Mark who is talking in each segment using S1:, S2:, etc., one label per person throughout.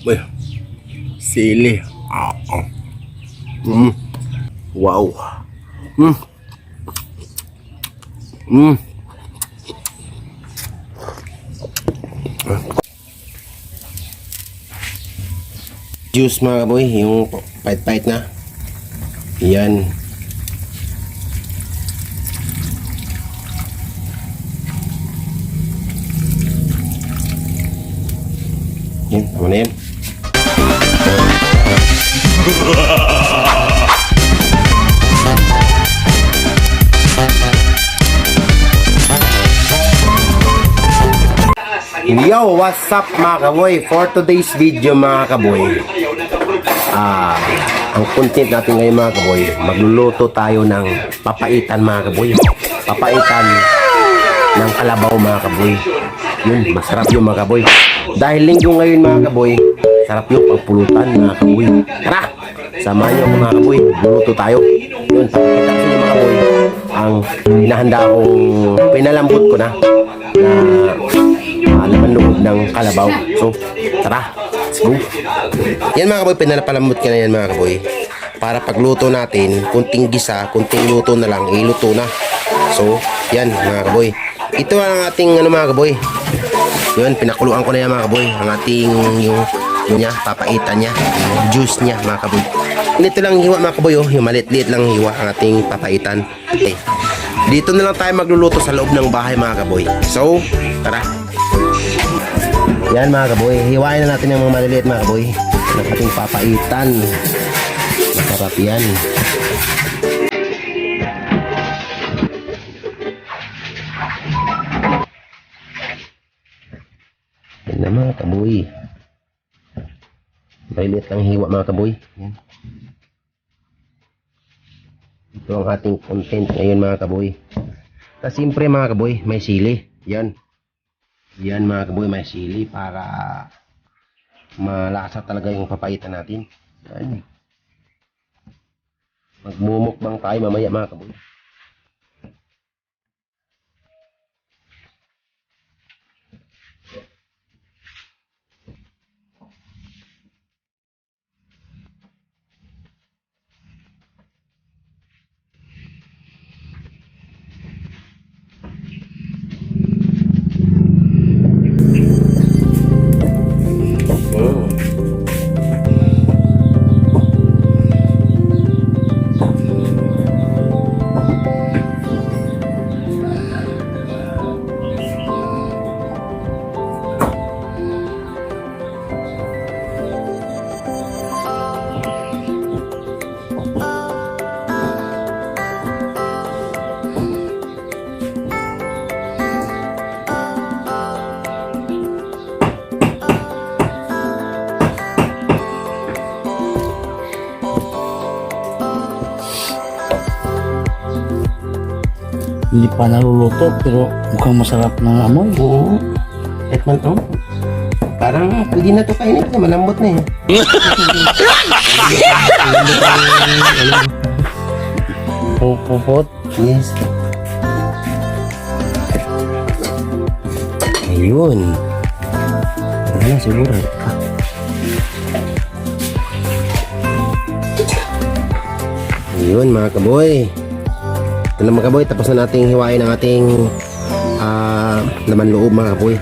S1: Uy, sili. Mm. Wow. Mm. Mm. Juice mga kaboy, yung pait-pait na. Yan. Yan, tama na yan. Yo, what's up mga kaboy? For today's video mga kaboy, ah, ang content natin ngayon mga kaboy, magluluto tayo ng papaitan mga kaboy. Papaitan ng kalabaw mga kaboy. Yun, masarap yung mga kaboy. Dahil linggo ngayon mga kaboy, sarap yung pagpulutan mga kaboy. Tara, samahan niyo mga kaboy, luluto tayo. Yun, pakita ko sa inyo mga kaboy, ang hinahanda kong pinalambot ko na na uh, laman loob ng kalabaw. So, tara, let's go. Yan mga kaboy, pinalapalamot ka na yan mga kaboy. Para pagluto natin, kunting gisa, kunting luto na lang, iluto na. So, yan mga kaboy. Ito ang ating ano mga kaboy. Yun, pinakuluan ko na yan mga kaboy. Ang ating yung yun niya, papaitan niya, juice niya mga kaboy. Ganito lang hiwa mga kaboy, oh. yung maliit-liit lang hiwa ang ating papaitan. Okay. Dito na lang tayo magluluto sa loob ng bahay mga kaboy. So, tara. Yan mga kaboy, hiwain na natin yung mga maliliit mga kaboy. Ng ating papaitan. Masarap yan. Yan na mga kaboy. Maliliit lang hiwa mga kaboy. Yan. Ito ang ating content ngayon mga kaboy. Kasi siyempre mga kaboy, may sili. Yan. Yan mga kaboy, may sili para malasa talaga yung papaitan natin. Yan. Magmumukbang tayo mamaya mga kaboy.
S2: Pa naluluto pero mukhang masarap ng amoy.
S1: Oo. Kahit man to. Parang pwede na to kainin kasi malambot na eh.
S2: Pupupot.
S1: Yes. Ayun. Wala siguro. Ah. Ayun mga kaboy. Ito na mga kaboy. Tapos na nating hiwain ang ating ah, laman loob mga kaboy.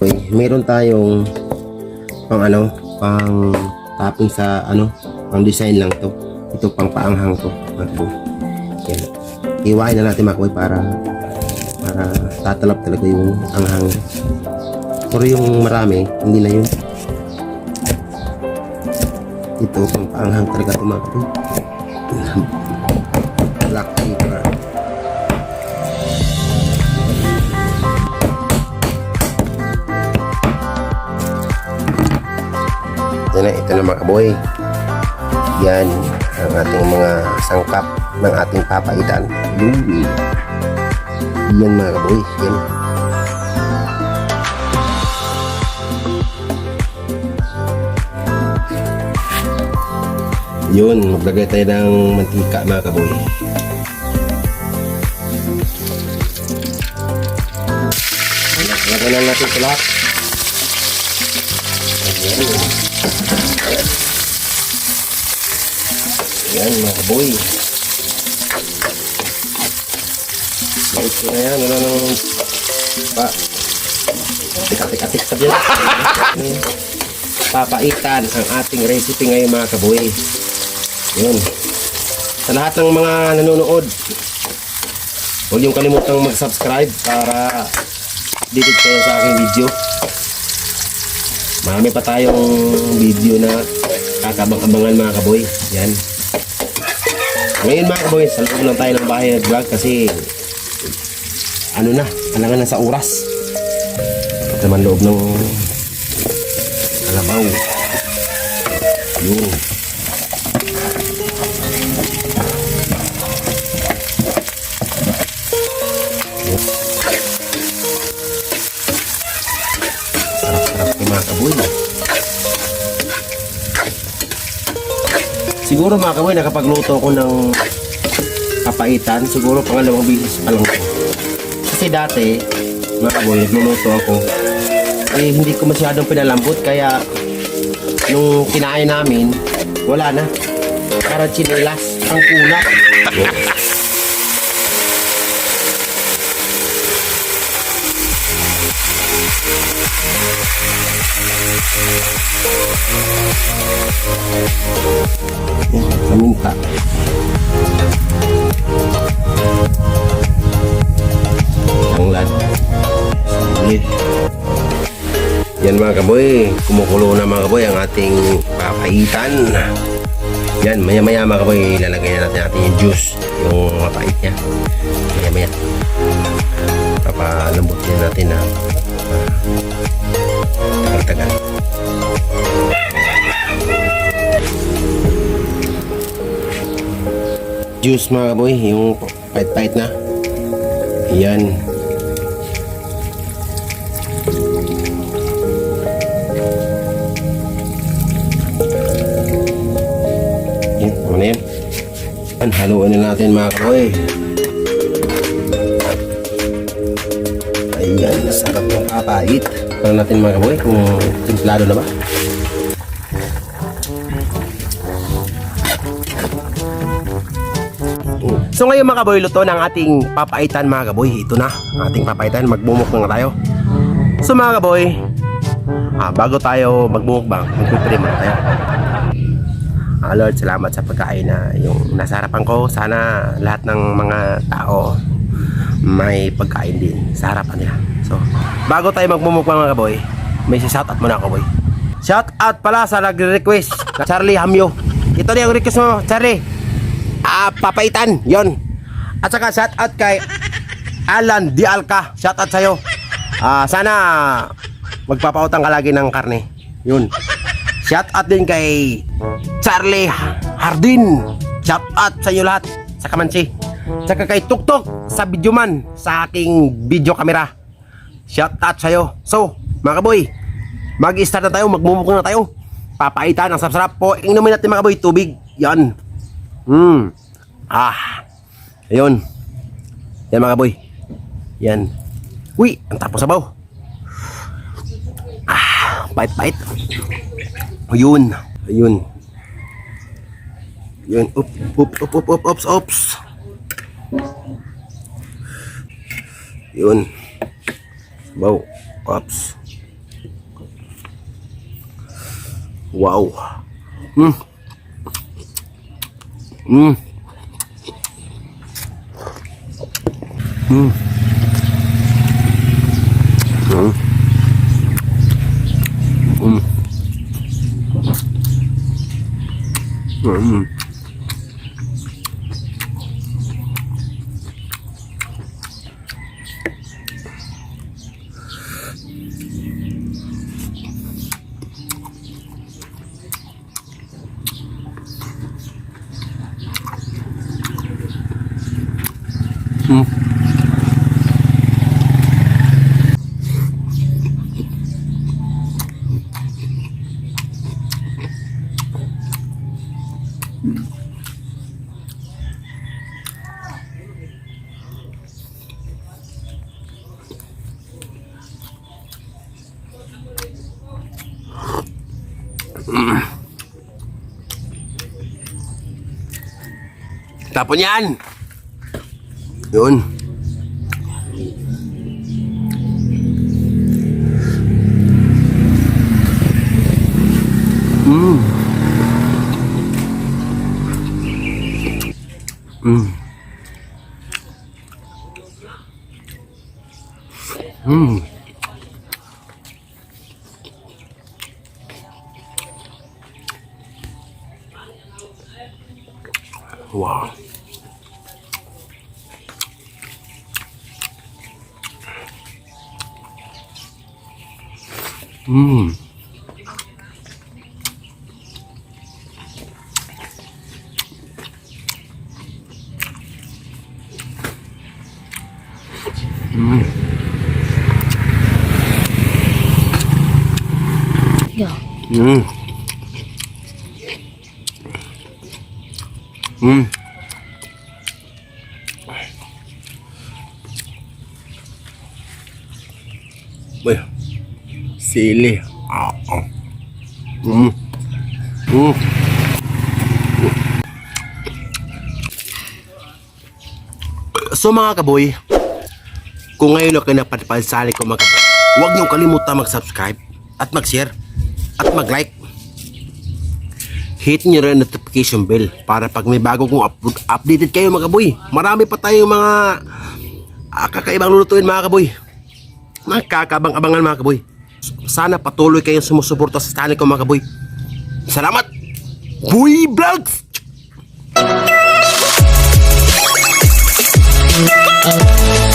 S1: Okay, meron tayong pang ano, pang topping sa ano, pang design lang to. Ito pang paanghang to, mga kaboy. Na natin mga kaboy para para tatalab talaga yung anghang. Pero yung marami, hindi na yun. Ito pang paanghang talaga ito mga kaboy. Black pepper. Yan na, ito na mga kaboy. Yan ang ating mga sangkap ng ating papaitan. Yun. Yan mga kaboy. Yan. Yun, maglagay tayo ng mantika mga kaboy. Lagyan lang natin ito lahat. Ayan. Ayan mga kaboy. Ko na yan. Wala nang pa. Tik-tik-tik sa dyan. Papaitan ang ating recipe ngayon mga kaboy. Yun. Sa lahat ng mga nanonood, huwag niyong kalimutang mag-subscribe para updated kayo sa aking video. Marami pa tayong video na kakabang-abangan mga kaboy. Yan. Ngayon mga kaboy, sa loob lang tayo ng bahay nag-vlog kasi ano na, alangan na sa oras. Naman loob ng kalabaw. Yun. Sarap-sarap kay mga kaboy. Siguro mga kaboy, nakapagluto ko ng kapaitan. Siguro pangalawang bisis pa lang ko. Kasi dati, mga kaboy, nagluluto ako. Eh, hindi ko masyadong pinalambot. Kaya, nung kinain namin, wala na. Para chinelas, ang kunat. Yan, Paminta. Yan mga kaboy, kumukulo na mga kaboy ang ating papaitan. Yan, maya maya mga kaboy, lalagay na natin natin yung juice, yung mapait niya. Maya maya. Papalambot din natin na tagal-tagal. Juice mga kaboy, yung pait-pait na. Yan. Na yan? Haluan na natin mga kaboy. Ayan, sarap ng kapait. Ano natin mga kaboy, kung timplado na ba? So ngayon mga kaboy, luto ng ating papaitan mga kaboy. Ito na, ating papaitan. Magbumuk na tayo. So mga kaboy, ah, bago tayo magbumukbang, magpipre muna tayo. Ah, Lord, salamat sa pagkain na yung nasa harapan ko. Sana lahat ng mga tao may pagkain din sa harapan nila. So, bago tayo magmumukbang mga kaboy, may shoutout muna ako boy. Shout out pala sa nagre-request na Charlie Hamyo. Ito na yung request mo, Charlie. Ah, papaitan, yon. At saka shout out kay Alan Dialca. Shout out sa'yo. Ah, sana magpapautang ka lagi ng karne. Yun. Shout out din kay Charlie Hardin. Shout out sa iyo lahat sa Kamansi. Saka kay Tuktok sa Videoman sa aking video camera. Shout out sa iyo. So, mga kaboy, mag-start na tayo, magmumukong na tayo. Papaitan ang sarap po. Inumin natin mga kaboy, tubig. Yan. Hmm. Ah. Ayun. Yan mga boy. Yan. Uy, ang tapos sabaw. Ah, pait-pait. Ayun. Ayun. Ayun. Up, up, up, up, up, ups, ups. Yun. Sabaw. Ups. Wow. Hmm. Mm. Mm. Mm. Mm. Mm. Tapon yan! Yun. Mm. Mm. Mm. Wow. Mm.
S3: Yeah.
S1: Mm. Mm. Uy. Sili. Ah. Mm. Mm. So mga kaboy, kung ngayon ako napadpansali ko mga kaboy, huwag niyong kalimutan mag-subscribe at mag-share at mag-like. Hit niyo rin notification bell para pag may bago kong upload, updated kayo mga kaboy. Marami pa tayong mga ah, kakaibang lulutuin mga kaboy. Mga kakabang-abangan mga kaboy. Sana patuloy kayong sumusuporta sa channel ko mga kaboy. Salamat! Boy Vlogs! Oh.